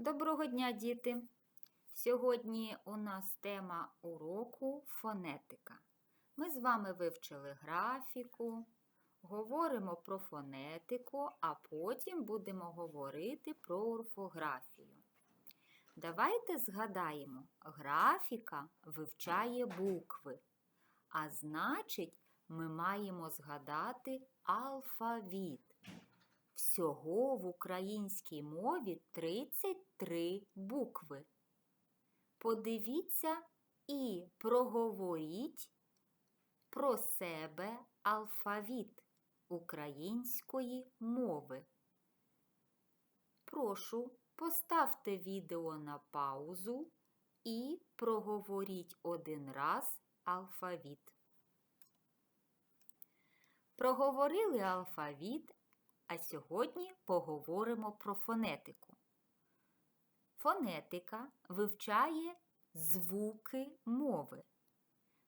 Доброго дня, діти! Сьогодні у нас тема уроку фонетика. Ми з вами вивчили графіку, говоримо про фонетику, а потім будемо говорити про орфографію. Давайте згадаємо, графіка вивчає букви, а значить, ми маємо згадати алфавіт. Всього в українській мові 33 букви. Подивіться і проговоріть про себе алфавіт української мови. Прошу, поставте відео на паузу і проговоріть один раз алфавіт. Проговорили алфавіт, а сьогодні поговоримо про фонетику. Фонетика вивчає звуки мови.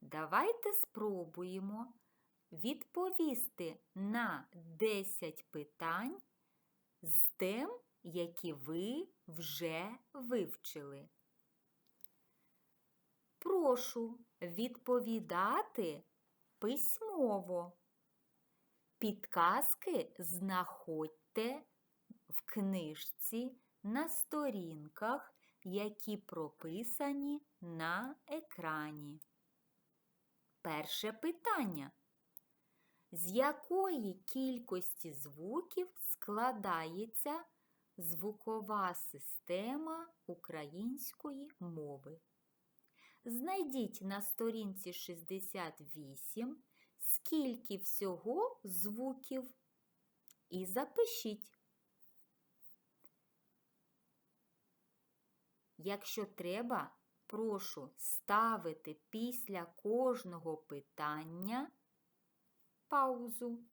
Давайте спробуємо відповісти на 10 питань з тем, які ви вже вивчили. Прошу відповідати письмово. Підказки знаходьте в книжці на сторінках, які прописані на екрані. Перше питання. З якої кількості звуків складається звукова система української мови? Знайдіть на сторінці 68 скільки всього звуків і запишіть. Якщо треба, прошу ставити після кожного питання паузу.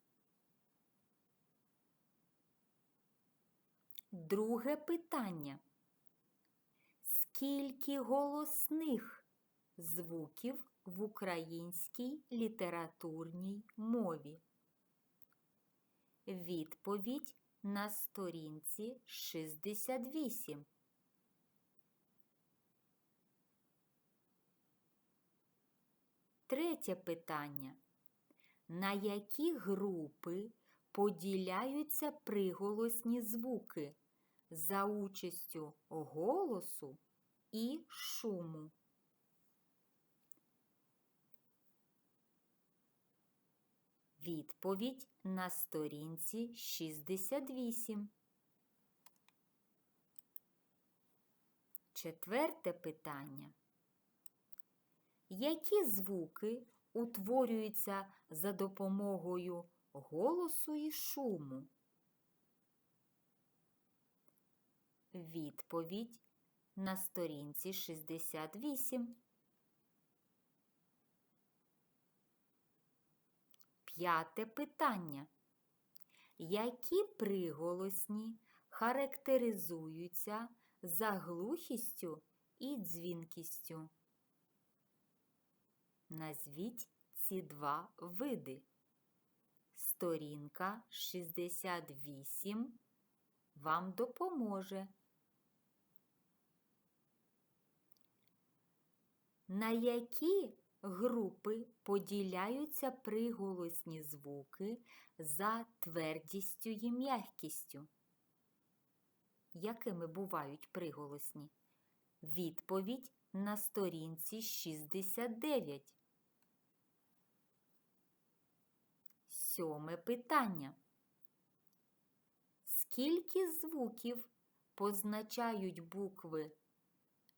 Друге питання. Скільки голосних звуків в українській літературній мові? Відповідь на сторінці 68. Третє питання. На які групи поділяються приголосні звуки за участю голосу і шуму? Відповідь на сторінці 68. Четверте питання. Які звуки утворюються за допомогою голосу і шуму? Відповідь на сторінці 68. П'яте питання. Які приголосні характеризуються заглухістю і дзвінкістю? Назвіть ці два види. Сторінка 68 вам допоможе. На які групи поділяються приголосні звуки за твердістю і м'якістю? Якими бувають приголосні? Відповідь на сторінці 69. Сьоме питання. Скільки звуків позначають букви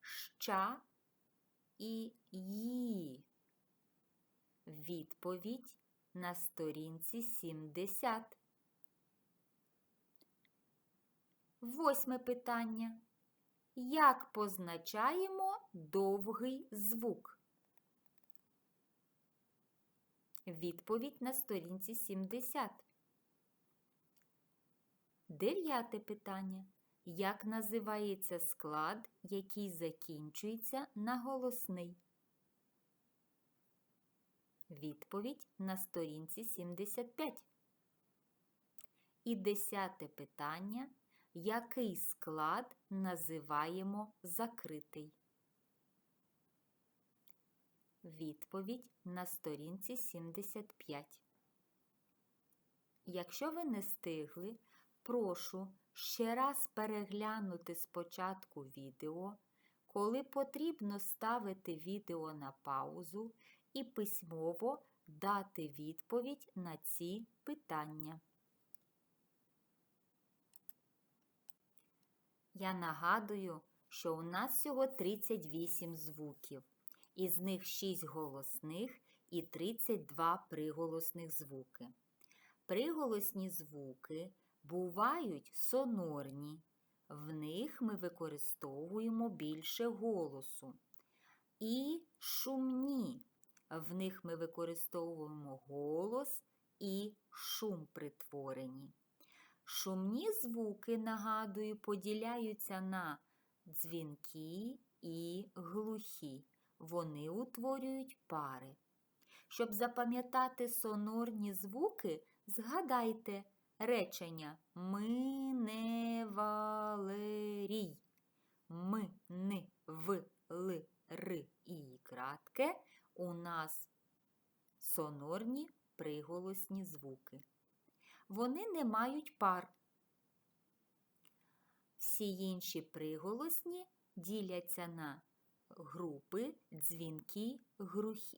ща і ї? Відповідь на сторінці 70. Восьме питання. Як позначаємо довгий звук? Відповідь на сторінці 70. Дев'яте питання. Як називається склад, який закінчується на голосний? Відповідь на сторінці 75. І десяте питання. який склад називаємо закритий? Відповідь на сторінці 75. Якщо ви не встигли, прошу ще раз переглянути спочатку відео, коли потрібно ставити відео на паузу і письмово дати відповідь на ці питання. Я нагадую, що у нас всього 38 звуків, із них 6 голосних і 32 приголосних звуки. Приголосні звуки бувають сонорні, в них ми використовуємо більше голосу. І шумні, в них ми використовуємо голос і шум притворені. Шумні звуки, нагадую, поділяються на дзвінкі і глухі. Вони утворюють пари. Щоб запам'ятати сонорні звуки, згадайте речення Ми не Валерій. Ми не в ли ри і кратке у нас сонорні приголосні звуки. Вони не мають пар. Всі інші приголосні діляться на групи, дзвінки,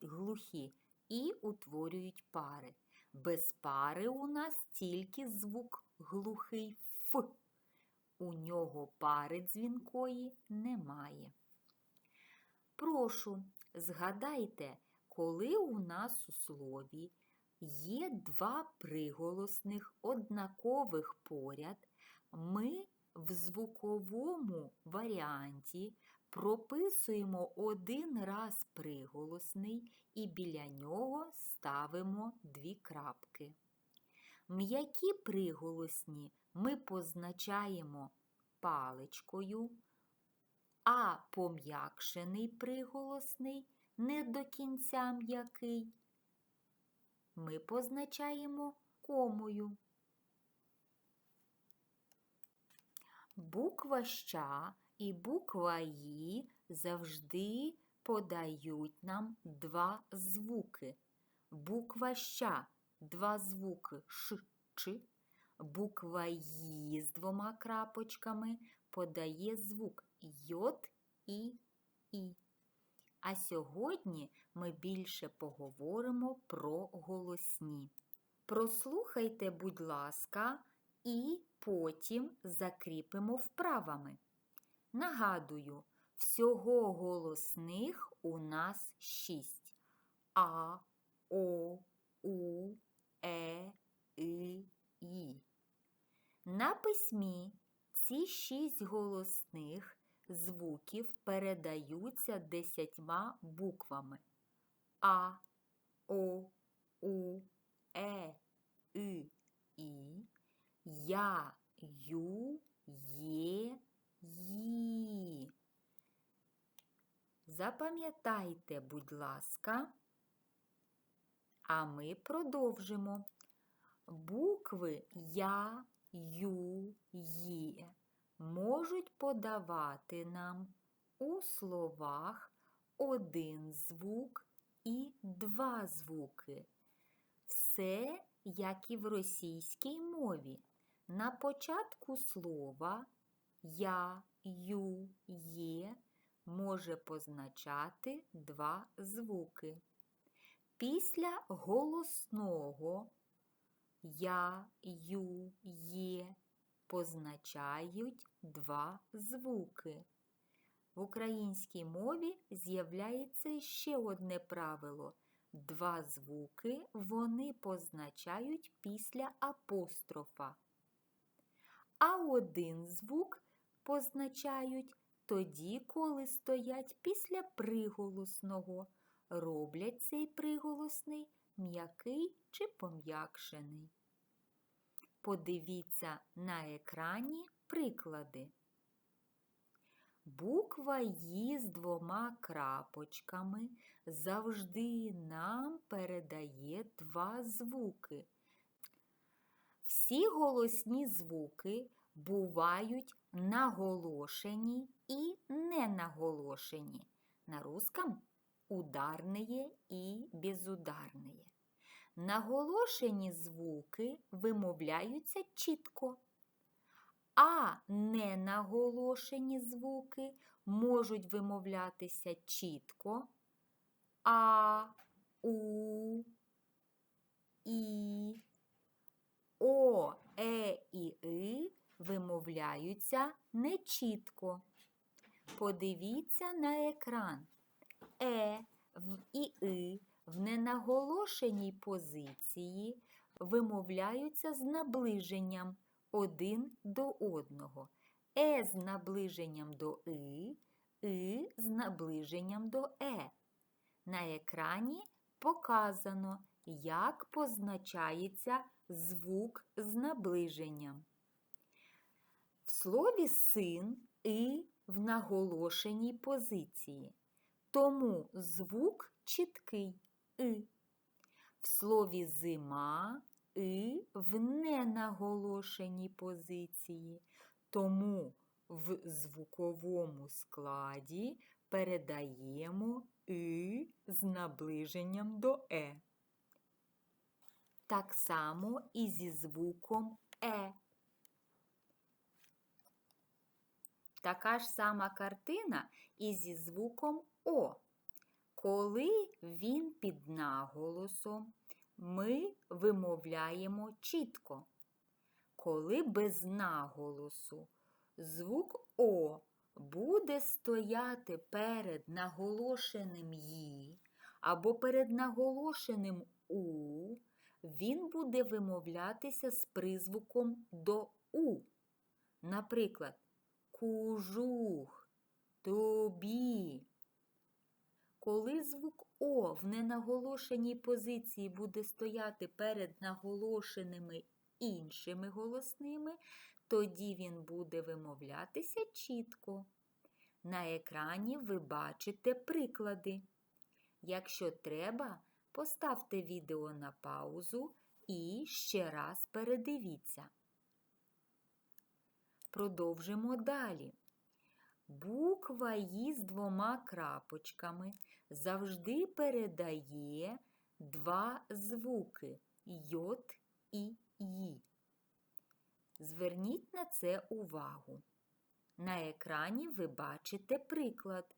глухі і утворюють пари. Без пари у нас тільки звук глухий Ф. У нього пари дзвінкої немає. Прошу, згадайте, коли у нас у слові є два приголосних однакових поряд, ми в звуковому варіанті прописуємо один раз приголосний і біля нього ставимо дві крапки. М'які приголосні ми позначаємо паличкою, а пом'якшений приголосний не до кінця м'який ми позначаємо комою. Буква ща і буква «ї» завжди подають нам два звуки. Буква ща два звуки ш, ч, буква «ї» з двома крапочками подає звук йод і і. А сьогодні ми більше поговоримо про голосні. Прослухайте, будь ласка, і потім закріпимо вправами. Нагадую, всього голосних у нас шість. А, О, У, Е, И, І. На письмі ці шість голосних звуків передаються десятьма буквами А, О, У, Е, И, І, Я, Ю, Є, Ї. Запам'ятайте, будь ласка, а ми продовжимо. Букви Я, Ю, Є можуть подавати нам у словах один звук і два звуки. Все, як і в російській мові. На початку слова я, ю, є може позначати два звуки. Після голосного я, ю, є позначають два звуки. В українській мові з'являється ще одне правило. Два звуки вони позначають після апострофа. А один звук позначають тоді, коли стоять після приголосного. Роблять цей приголосний м'який чи пом'якшений. Подивіться на екрані приклади. Буква «Ї» з двома крапочками завжди нам передає два звуки. Всі голосні звуки бувають наголошені і ненаголошені. На русском ударные і безударные. Наголошені звуки вимовляються чітко, а ненаголошені звуки можуть вимовлятися чітко а, у, і, о, е і и вимовляються нечітко. Подивіться на екран. Е в і и в ненаголошеній позиції вимовляються з наближенням один до одного. Е з наближенням до и, и з наближенням до е. На екрані показано, як позначається звук з наближенням. В слові син і в наголошеній позиції. Тому звук чіткий и. В слові зима і в ненаголошеній позиції. Тому в звуковому складі передаємо и з наближенням до е. Так само і зі звуком е. Така ж сама картина і зі звуком О. Коли він під наголосом, ми вимовляємо чітко. Коли без наголосу звук О буде стояти перед наголошеним «ї» або перед наголошеним У, він буде вимовлятися з призвуком до У. Наприклад, кужух, тобі. Коли звук О в ненаголошеній позиції буде стояти перед наголошеними іншими голосними, тоді він буде вимовлятися чітко. На екрані ви бачите приклади. Якщо треба, поставте відео на паузу і ще раз передивіться. Продовжимо далі. Буква «І» з двома крапочками завжди передає два звуки йод і ї. Зверніть на це увагу. На екрані ви бачите приклад.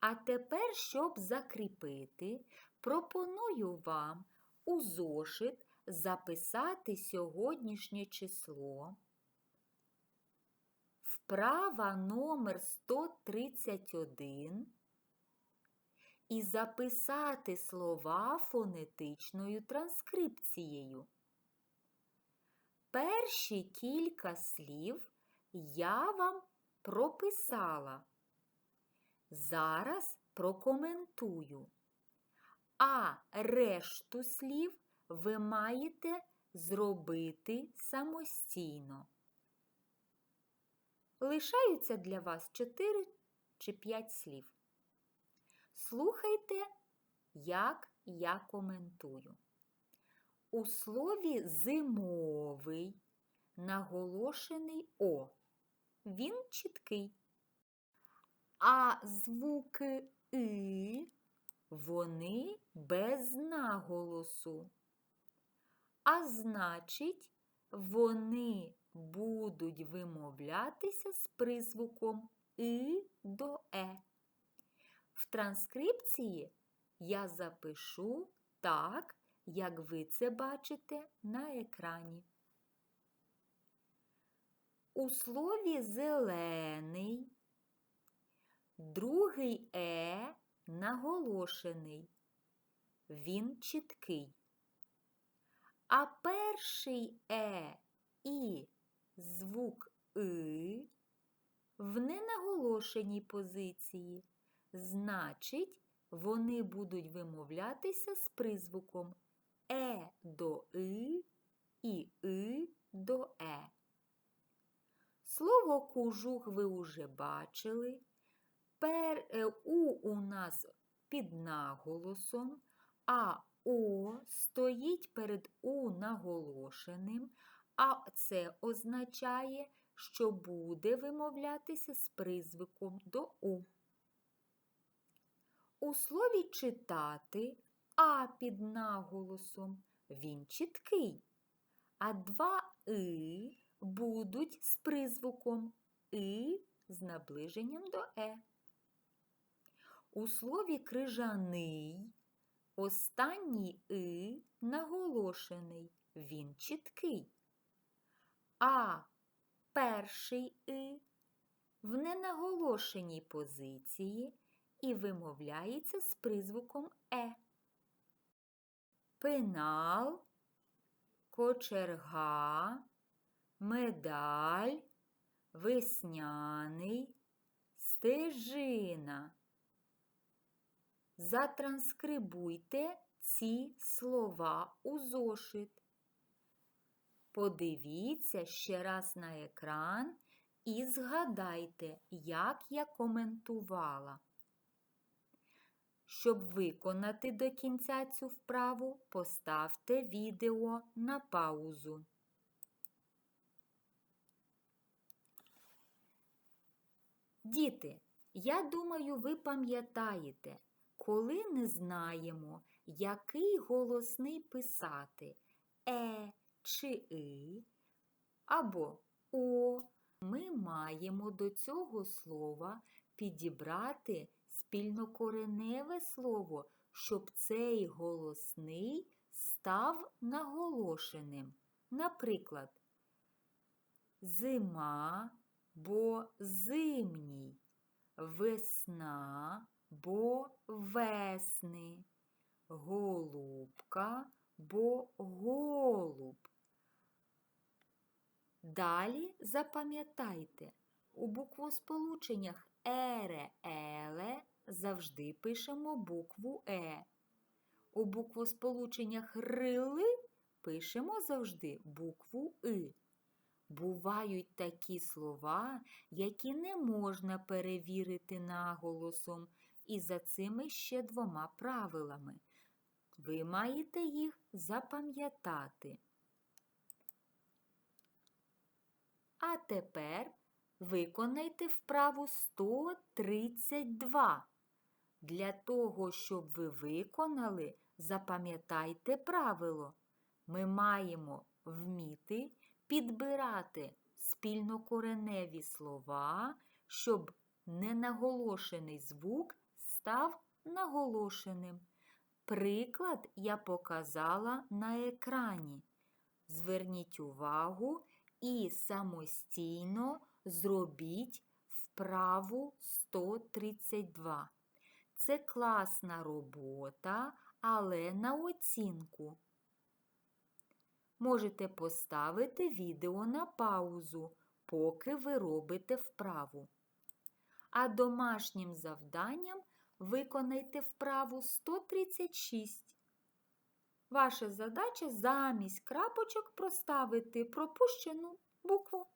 А тепер, щоб закріпити, пропоную вам у зошит записати сьогоднішнє число. Вправа номер 131 і записати слова фонетичною транскрипцією. Перші кілька слів я вам прописала. Зараз прокоментую. А решту слів ви маєте зробити самостійно. Лишаються для вас 4 чи 5 слів. Слухайте, як я коментую. У слові зимовий наголошений О. Він чіткий. А звуки И вони без наголосу. А значить, вони будуть вимовлятися з призвуком И до Е. В транскрипції я запишу так, як ви це бачите на екрані. У слові зелений другий Е наголошений. Він чіткий. А перший Е і звук И в ненаголошеній позиції. Значить, вони будуть вимовлятися з призвуком Е до И і И до Е. Слово кужух ви уже бачили. Пер, е, У у нас під наголосом, а О стоїть перед У наголошеним, а це означає, що буде вимовлятися з призвиком до У. У слові читати А під наголосом він чіткий, а два И будуть з призвуком И з наближенням до Е. У слові крижаний останній И наголошений, він чіткий. А перший И в ненаголошеній позиції і вимовляється з призвуком Е. Пенал, кочерга, медаль, весняний, стежина. Затранскрибуйте ці слова у зошит. Подивіться ще раз на екран і згадайте, як я коментувала. Щоб виконати до кінця цю вправу, поставте відео на паузу. Діти, я думаю, ви пам'ятаєте, коли не знаємо, який голосний писати е чи и або о, ми маємо до цього слова підібрати спільнокореневе слово, щоб цей голосний став наголошеним. Наприклад, зима бо зимній, весна бо весни, голубка бо голуб. Далі запам'ятайте, у буквосполученнях ере, еле завжди пишемо букву Е. У буквосполученнях рили пишемо завжди букву И. Бувають такі слова, які не можна перевірити наголосом, і за цими ще двома правилами. Ви маєте їх запам'ятати. А тепер виконайте вправу 132. Для того, щоб ви виконали, запам'ятайте правило. Ми маємо вміти підбирати спільнокореневі слова, щоб ненаголошений звук став наголошеним. Приклад я показала на екрані. Зверніть увагу і самостійно зробіть вправу 132. Це класна робота, але на оцінку. Можете поставити відео на паузу, поки ви робите вправу. А домашнім завданням виконайте вправу 136. Ваша задача замість крапочок проставити пропущену букву.